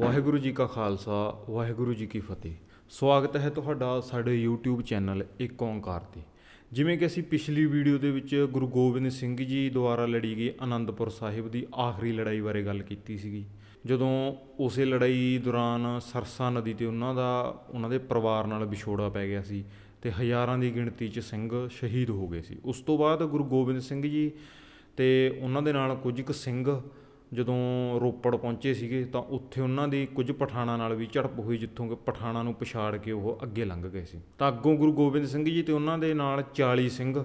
ਵਾਹਿਗੁਰੂ ਜੀ ਕਾ ਖਾਲਸਾ, ਵਾਹਿਗੁਰੂ ਜੀ ਕੀ ਫਤਿਹ। ਸਵਾਗਤ ਹੈ ਤੁਹਾਡਾ ਸਾਡੇ YouTube ਚੈਨਲ ਇੱਕ ਓੰਕਾਰ ਤੇ। ਜਿਵੇਂ ਕਿ ਅਸੀਂ ਪਿਛਲੀ ਵੀਡੀਓ ਦੇ ਵਿੱਚ ਗੁਰੂ ਗੋਬਿੰਦ ਸਿੰਘ ਜੀ ਦੁਆਰਾ ਲੜੀ ਗਈ ਆਨੰਦਪੁਰ ਸਾਹਿਬ ਦੀ ਆਖਰੀ ਲੜਾਈ ਬਾਰੇ ਗੱਲ ਕੀਤੀ ਸੀਗੀ। ਜਦੋਂ ਉਸੇ ਲੜਾਈ ਦੌਰਾਨ ਸਰਸਾ ਨਦੀ ਤੇ ਉਹਨਾਂ ਦਾ, ਉਹਨਾਂ ਦੇ ਪਰਿਵਾਰ ਨਾਲ ਵਿਛੋੜਾ ਪੈ ਗਿਆ ਸੀ ਤੇ ਹਜ਼ਾਰਾਂ ਦੀ ਗਿਣਤੀ 'ਚ ਸਿੰਘ ਸ਼ਹੀਦ ਹੋ ਗਏ ਸੀ। ਉਸ ਤੋਂ ਬਾਅਦ ਗੁਰੂ ਗੋਬਿੰਦ ਸਿੰਘ ਜੀ ਤੇ ਉਹਨਾਂ ਦੇ ਨਾਲ ਕੁਝ ਕੁ ਸਿੰਘ ਜਦੋਂ ਰੋਪੜ ਪਹੁੰਚੇ ਸੀਗੇ ਤਾਂ ਉੱਥੇ ਉਹਨਾਂ ਦੀ ਕੁਝ ਪਠਾਣਾਂ ਨਾਲ ਵੀ ਝੜਪ ਹੋਈ ਜਿੱਥੋਂ ਕਿ ਪਠਾਣਾ ਨੂੰ ਪਛਾੜ ਕੇ ਉਹ ਅੱਗੇ ਲੰਘ ਗਏ ਸੀ। ਤਾਂ ਅੱਗੋਂ ਗੁਰੂ ਗੋਬਿੰਦ ਸਿੰਘ ਜੀ ਤੇ ਉਹਨਾਂ ਦੇ ਨਾਲ 40 ਸਿੰਘ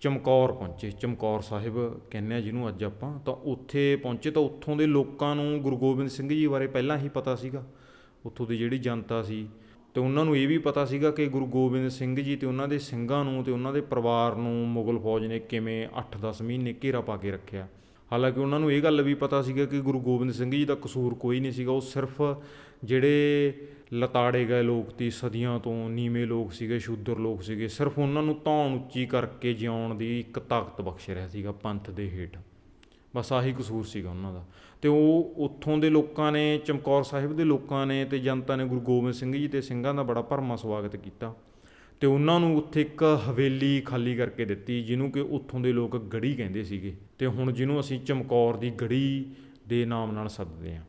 ਚਮਕੌਰ ਪਹੁੰਚੇ। ਚਮਕੌਰ ਸਾਹਿਬ ਕਹਿੰਦੇ ਆ ਜਿਹਨੂੰ ਅੱਜ ਆਪਾਂ, ਤਾਂ ਉੱਥੇ ਪਹੁੰਚੇ ਤਾਂ ਉੱਥੋਂ ਦੇ ਲੋਕਾਂ ਨੂੰ ਗੁਰੂ ਗੋਬਿੰਦ ਸਿੰਘ ਜੀ ਬਾਰੇ ਪਹਿਲਾਂ ਹੀ ਪਤਾ ਸੀਗਾ। ਉੱਥੋਂ ਦੀ ਜਿਹੜੀ ਜਨਤਾ ਸੀ ਤੇ ਉਹਨਾਂ ਨੂੰ ਇਹ ਵੀ ਪਤਾ ਸੀਗਾ ਕਿ ਗੁਰੂ ਗੋਬਿੰਦ ਸਿੰਘ ਜੀ ਤੇ ਉਹਨਾਂ ਦੇ ਸਿੰਘਾਂ ਨੂੰ ਤੇ ਉਹਨਾਂ ਦੇ ਪਰਿਵਾਰ ਨੂੰ ਮੁਗਲ ਫੌਜ ਨੇ ਕਿਵੇਂ 8-10 ਮਹੀਨੇ ਘੇਰਾ ਪਾ ਕੇ ਰੱਖਿਆ। ਹਾਲਾਂਕਿ ਉਹਨਾਂ ਨੂੰ ਇਹ ਗੱਲ ਵੀ ਪਤਾ ਸੀਗਾ ਕਿ ਗੁਰੂ ਗੋਬਿੰਦ ਸਿੰਘ ਜੀ ਦਾ ਕਸੂਰ ਕੋਈ ਨਹੀਂ ਸੀਗਾ, ਉਹ ਸਿਰਫ ਜਿਹੜੇ ਲਤਾੜੇ ਗਏ ਲੋਕ ਤੀ, ਸਦੀਆਂ ਤੋਂ ਨੀਵੇਂ ਲੋਕ ਸੀਗੇ, ਸ਼ੂਦਰ ਲੋਕ ਸੀਗੇ, ਸਿਰਫ ਉਹਨਾਂ ਨੂੰ ਧੌਣ ਉੱਚੀ ਕਰਕੇ ਜਿਉਣ ਦੀ ਇੱਕ ਤਾਕਤ ਬਖਸ਼ ਰਿਹਾ ਸੀਗਾ ਪੰਥ ਦੇ ਹੇਠ। ਬਸ ਆਹੀ ਕਸੂਰ ਸੀਗਾ ਉਹਨਾਂ ਦਾ। ਤੇ ਉਹ ਉੱਥੋਂ ਦੇ ਲੋਕਾਂ ਨੇ, ਚਮਕੌਰ ਸਾਹਿਬ ਦੇ ਲੋਕਾਂ ਨੇ ਤੇ ਜਨਤਾ ਨੇ ਗੁਰੂ ਗੋਬਿੰਦ ਸਿੰਘ ਜੀ ਤੇ ਸਿੰਘਾਂ ਦਾ ਬੜਾ ਭਰਮਾ ਸਵਾਗਤ ਕੀਤਾ। ਤੇ ਉਹਨਾਂ ਨੂੰ ਉੱਥੇ ਇੱਕ ਹਵੇਲੀ ਖਾਲੀ ਕਰਕੇ ਦਿੱਤੀ, ਜਿਹਨੂੰ ਕਿ ਉੱਥੋਂ ਦੇ ਲੋਕ ਗੜੀ ਕਹਿੰਦੇ ਸੀਗੇ। ਤੇ ਹੁਣ ਜਿਹਨੂੰ ਅਸੀਂ ਚਮਕੌਰ ਦੀ ਗੜੀ ਦੇ ਨਾਮ ਨਾਲ ਸੱਦਦੇ ਹਾਂ।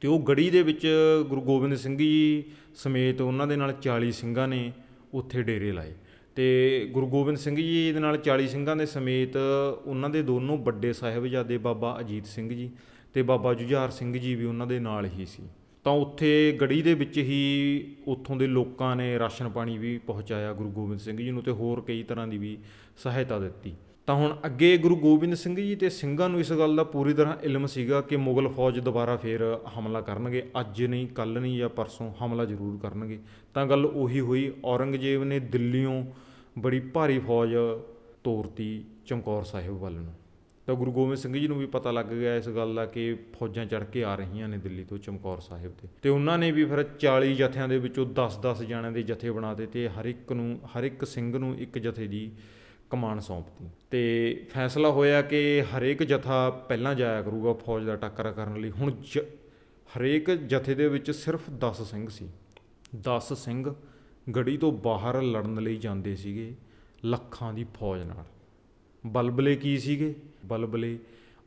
ਤੇ ਉਹ ਗੜੀ ਦੇ ਵਿੱਚ ਗੁਰੂ ਗੋਬਿੰਦ ਸਿੰਘ ਜੀ ਸਮੇਤ ਉਹਨਾਂ ਦੇ ਨਾਲ 40 ਸਿੰਘਾਂ ਨੇ ਉੱਥੇ ਡੇਰੇ ਲਾਏ। ਤੇ ਗੁਰੂ ਗੋਬਿੰਦ ਸਿੰਘ ਜੀ ਦੇ ਨਾਲ 40 ਸਿੰਘਾਂ ਦੇ ਸਮੇਤ ਉਹਨਾਂ ਦੇ ਦੋਨੋਂ ਵੱਡੇ ਸਾਹਿਬਜ਼ਾਦੇ ਬਾਬਾ ਅਜੀਤ ਸਿੰਘ ਜੀ ਤੇ ਬਾਬਾ ਜੁਝਾਰ ਸਿੰਘ ਜੀ ਵੀ ਉਹਨਾਂ ਦੇ ਨਾਲ ਹੀ ਸੀ। ਤਾਂ ਉੱਥੇ ਗੜੀ ਦੇ ਵਿੱਚ ਹੀ ਉੱਥੋਂ ਦੇ ਲੋਕਾਂ ਨੇ ਰਾਸ਼ਨ ਪਾਣੀ ਵੀ ਪਹੁੰਚਾਇਆ ਗੁਰੂ ਗੋਬਿੰਦ ਸਿੰਘ ਜੀ ਨੂੰ ਤੇ ਹੋਰ ਕਈ ਤਰ੍ਹਾਂ ਦੀ ਵੀ ਸਹਾਇਤਾ ਦਿੱਤੀ। ਤਾਂ ਹੁਣ ਅੱਗੇ ਗੁਰੂ ਗੋਬਿੰਦ ਸਿੰਘ ਜੀ ਤੇ ਸਿੰਘਾਂ ਨੂੰ ਇਸ ਗੱਲ ਦਾ ਪੂਰੀ ਤਰ੍ਹਾਂ ਇਲਮ ਸੀਗਾ ਕਿ ਮੁਗਲ ਫੌਜ ਦੁਬਾਰਾ ਫੇਰ ਹਮਲਾ ਕਰਨਗੇ, ਅੱਜ ਨਹੀਂ ਕੱਲ ਨਹੀਂ ਜਾਂ ਪਰਸੋਂ ਹਮਲਾ ਜ਼ਰੂਰ ਕਰਨਗੇ। ਤਾਂ ਗੱਲ ਉਹੀ ਹੋਈ, ਔਰੰਗਜ਼ੇਬ ਨੇ ਦਿੱਲੀੋਂ ਬੜੀ ਭਾਰੀ ਫੌਜ ਤੋਰਤੀ ਚਮਕੌਰ ਸਾਹਿਬ ਵੱਲ ਨੂੰ। ਤਾਂ ਗੁਰੂ ਗੋਬਿੰਦ ਸਿੰਘ ਜੀ ਨੂੰ ਵੀ ਪਤਾ ਲੱਗ ਗਿਆ ਇਸ ਗੱਲ ਦਾ ਕਿ ਫੌਜਾਂ ਚੜ ਕੇ ਆ ਰਹੀਆਂ ਨੇ ਦਿੱਲੀ ਤੋਂ ਚਮਕੌਰ ਸਾਹਿਬ ਤੇ। ਤੇ ਉਹਨਾਂ ਨੇ ਵੀ ਫਿਰ 40 ਜਥਿਆਂ ਦੇ ਵਿੱਚੋਂ 10-10 ਜਣਿਆਂ ਦੇ ਜਥੇ ਬਣਾ ਦਿੱਤੇ ਹਰ ਇੱਕ ਨੂੰ, ਹਰ ਇੱਕ ਸਿੰਘ ਨੂੰ ਇੱਕ ਜਥੇ ਦੀ ਕਮਾਨ ਸੌਂਪਤੀ। ਤੇ ਫੈਸਲਾ ਹੋਇਆ ਕਿ ਹਰੇਕ ਜਥਾ ਪਹਿਲਾਂ ਜਾਇਆ ਕਰੂਗਾ ਫੌਜ ਦਾ ਟੱਕਰਾ ਕਰਨ ਲਈ। ਹੁਣ ਜ- ਹਰੇਕ ਜਥੇ ਦੇ ਵਿੱਚ ਸਿਰਫ 10 ਸਿੰਘ ਸੀ। 10 ਸਿੰਘ ਗੜੀ ਤੋਂ ਬਾਹਰ ਲੜਨ ਲਈ ਜਾਂਦੇ ਸੀਗੇ ਲੱਖਾਂ ਦੀ ਫੌਜ ਨਾਲ। ਬਲਬਲੇ ਕੀ ਸੀਗੇ? ਬਲਬਲੇ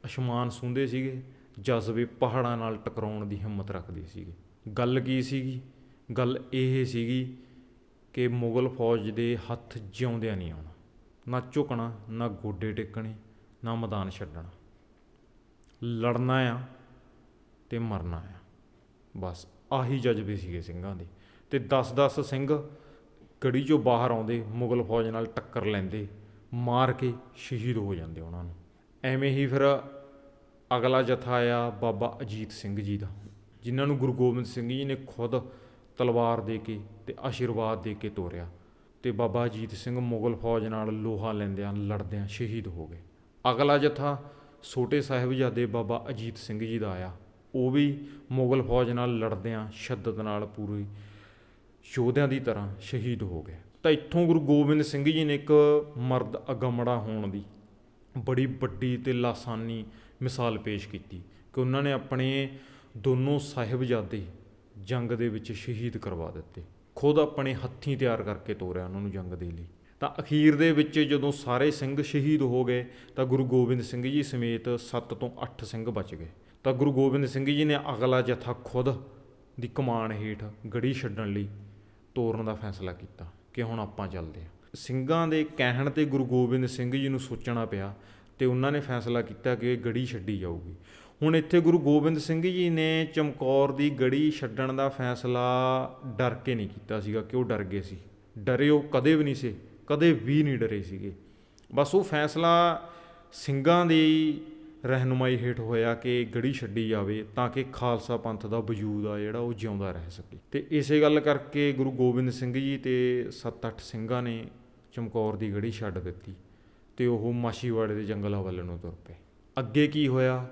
ਅਸ਼ਮਾਨ ਸੁੰਦੇ ਸੀਗੇ, ਜਜ਼ਬੇ ਪਹਾੜਾਂ ਨਾਲ ਟਕਰਾਉਣ ਦੀ ਹਿੰਮਤ ਰੱਖਦੇ ਸੀਗੇ। ਗੱਲ ਕੀ ਸੀਗੀ? ਗੱਲ ਇਹ ਸੀਗੀ ਕਿ ਮੁਗਲ ਫੌਜ ਦੇ ਹੱਥ ਜਿਉਂਦਿਆਂ ਨਹੀਂ ਆਉਣਾ। ਨਾ ਝੁਕਣਾ, ਨਾ ਗੋਡੇ ਟੇਕਣੇ, ਨਾ ਮੈਦਾਨ ਛੱਡਣਾ। ਲੜਨਾ ਆ ਤੇ ਮਰਨਾ ਆ। ਬਸ ਆਹੀ ਜਜ਼ਬੇ ਸੀਗੇ ਸਿੰਘਾਂ ਦੇ। ਤੇ 10-10 ਸਿੰਘ ਗੜੀ ਚੋਂ ਬਾਹਰ ਆਉਂਦੇ, ਮੁਗਲ ਫੌਜ ਨਾਲ ਟੱਕਰ ਲੈਂਦੇ। ਮਾਰ ਕੇ ਸ਼ਹੀਦ ਹੋ ਜਾਂਦੇ ਉਹਨਾਂ ਨੂੰ। ਐਵੇਂ ਹੀ ਫਿਰ ਅਗਲਾ ਜਥਾ ਆਇਆ ਬਾਬਾ ਅਜੀਤ ਸਿੰਘ ਜੀ ਦਾ, ਜਿਨ੍ਹਾਂ ਨੂੰ ਗੁਰੂ ਗੋਬਿੰਦ ਸਿੰਘ ਜੀ ਨੇ ਖੁਦ ਤਲਵਾਰ ਦੇ ਕੇ ਤੇ ਆਸ਼ੀਰਵਾਦ ਦੇ ਕੇ ਤੋਰਿਆ ਤੇ ਬਾਬਾ ਅਜੀਤ ਸਿੰਘ ਮੁਗਲ ਫੌਜ ਨਾਲ ਲੋਹਾ ਲੈਂਦਿਆਂ ਲੜਦਿਆਂ ਸ਼ਹੀਦ ਹੋ ਗਏ। ਅਗਲਾ ਜਥਾ ਛੋਟੇ ਸਾਹਿਬਜ਼ਾਦੇ ਬਾਬਾ ਅਜੀਤ ਸਿੰਘ ਜੀ ਦਾ ਆਇਆ, ਉਹ ਵੀ ਮੁਗਲ ਫੌਜ ਨਾਲ ਲੜਦਿਆਂ ਸ਼ਿੱਦਤ ਨਾਲ ਪੂਰੀ ਯੋਧਿਆਂ ਦੀ ਤਰ੍ਹਾਂ ਸ਼ਹੀਦ ਹੋ ਗਏ। ਤਾਂ ਇੱਥੋਂ ਗੁਰੂ ਗੋਬਿੰਦ ਸਿੰਘ ਜੀ ਨੇ ਇੱਕ ਮਰਦ ਅਗਮੜਾ ਹੋਣ ਦੀ ਬੜੀ ਵੱਡੀ ਤੇ ਲਾਸਾਨੀ ਮਿਸਾਲ ਪੇਸ਼ ਕੀਤੀ ਕਿ ਉਹਨਾਂ ਨੇ ਆਪਣੇ ਦੋਨੋਂ ਸਾਹਿਬਜ਼ਾਦੇ ਜੰਗ ਦੇ ਵਿੱਚ ਸ਼ਹੀਦ ਕਰਵਾ ਦਿੱਤੇ। ਖੁਦ ਆਪਣੇ ਹੱਥੀਂ ਤਿਆਰ ਕਰਕੇ ਤੋਰਿਆ ਉਹਨਾਂ ਨੂੰ ਜੰਗ ਦੇ ਲਈ। ਤਾਂ ਅਖੀਰ ਦੇ ਵਿੱਚ ਜਦੋਂ ਸਾਰੇ ਸਿੰਘ ਸ਼ਹੀਦ ਹੋ ਗਏ, ਤਾਂ ਗੁਰੂ ਗੋਬਿੰਦ ਸਿੰਘ ਜੀ ਸਮੇਤ 7 ਤੋਂ 8 ਸਿੰਘ ਬਚ ਗਏ। ਤਾਂ ਗੁਰੂ ਗੋਬਿੰਦ ਸਿੰਘ ਜੀ ਨੇ ਅਗਲਾ ਜਥਾ ਖੁਦ ਦੀ ਕਮਾਨ ਹੇਠ ਗੜੀ ਛੱਡਣ ਲਈ ਤੋਰਨ ਦਾ ਫੈਸਲਾ ਕੀਤਾ। ਕਿ ਹੁਣ ਆਪਾਂ ਚੱਲਦੇ ਹਾਂ। ਸਿੰਘਾਂ ਦੇ ਕਹਿਣ ਤੇ ਗੁਰੂ ਗੋਬਿੰਦ ਸਿੰਘ ਜੀ ਨੂੰ ਸੋਚਣਾ ਪਿਆ ਤੇ ਉਹਨਾਂ ਨੇ ਫੈਸਲਾ ਕੀਤਾ ਕਿ ਇਹ ਗੜੀ ਛੱਡੀ ਜਾਊਗੀ। ਹੁਣ ਇੱਥੇ ਗੁਰੂ ਗੋਬਿੰਦ ਸਿੰਘ ਜੀ ਨੇ ਚਮਕੌਰ ਦੀ ਗੜੀ ਛੱਡਣ ਦਾ ਫੈਸਲਾ ਡਰ ਕੇ ਨਹੀਂ ਕੀਤਾ ਸੀਗਾ ਕਿ ਉਹ ਡਰ ਗਏ ਸੀ। ਡਰੇ ਉਹ ਕਦੇ ਵੀ ਨਹੀਂ ਸੀ, ਕਦੇ ਵੀ ਨਹੀਂ ਡਰੇ ਸੀਗੇ। ਬਸ ਉਹ ਫੈਸਲਾ ਸਿੰਘਾਂ ਦੀ ਰਹਿਨੁਮਾਈ ਹੇਠ ਹੋਇਆ ਕਿ ਗੜੀ ਛੱਡੀ ਜਾਵੇ ਤਾਂ ਕਿ ਖਾਲਸਾ ਪੰਥ ਦਾ ਵਜੂਦ ਆ ਜਿਹੜਾ ਉਹ ਜਿਉਂਦਾ ਰਹਿ ਸਕੇ। ਤੇ ਇਸੇ ਗੱਲ ਕਰਕੇ ਗੁਰੂ ਗੋਬਿੰਦ ਸਿੰਘ ਜੀ ਤੇ 7-8 ਸਿੰਘਾਂ ਨੇ ਚਮਕੌਰ ਦੀ ਗੜੀ ਛੱਡ ਦਿੱਤੀ ਤੇ ਉਹ ਮਾਸ਼ੀਵਾੜੇ ਦੇ ਜੰਗਲਾਂ ਵੱਲ ਨੂੰ ਤੁਰ ਪਏ। ਅੱਗੇ ਕੀ ਹੋਇਆ,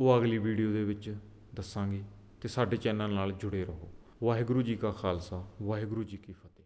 ਉਹ ਅਗਲੀ ਵੀਡੀਓ ਦੇ ਵਿੱਚ ਦੱਸਾਂਗੇ। ਤੇ ਸਾਡੇ ਚੈਨਲ ਨਾਲ ਜੁੜੇ ਰਹੋ। ਵਾਹਿਗੁਰੂ ਜੀ ਕਾ ਖਾਲਸਾ, ਵਾਹਿਗੁਰੂ ਜੀ ਕੀ ਫਤਿਹ।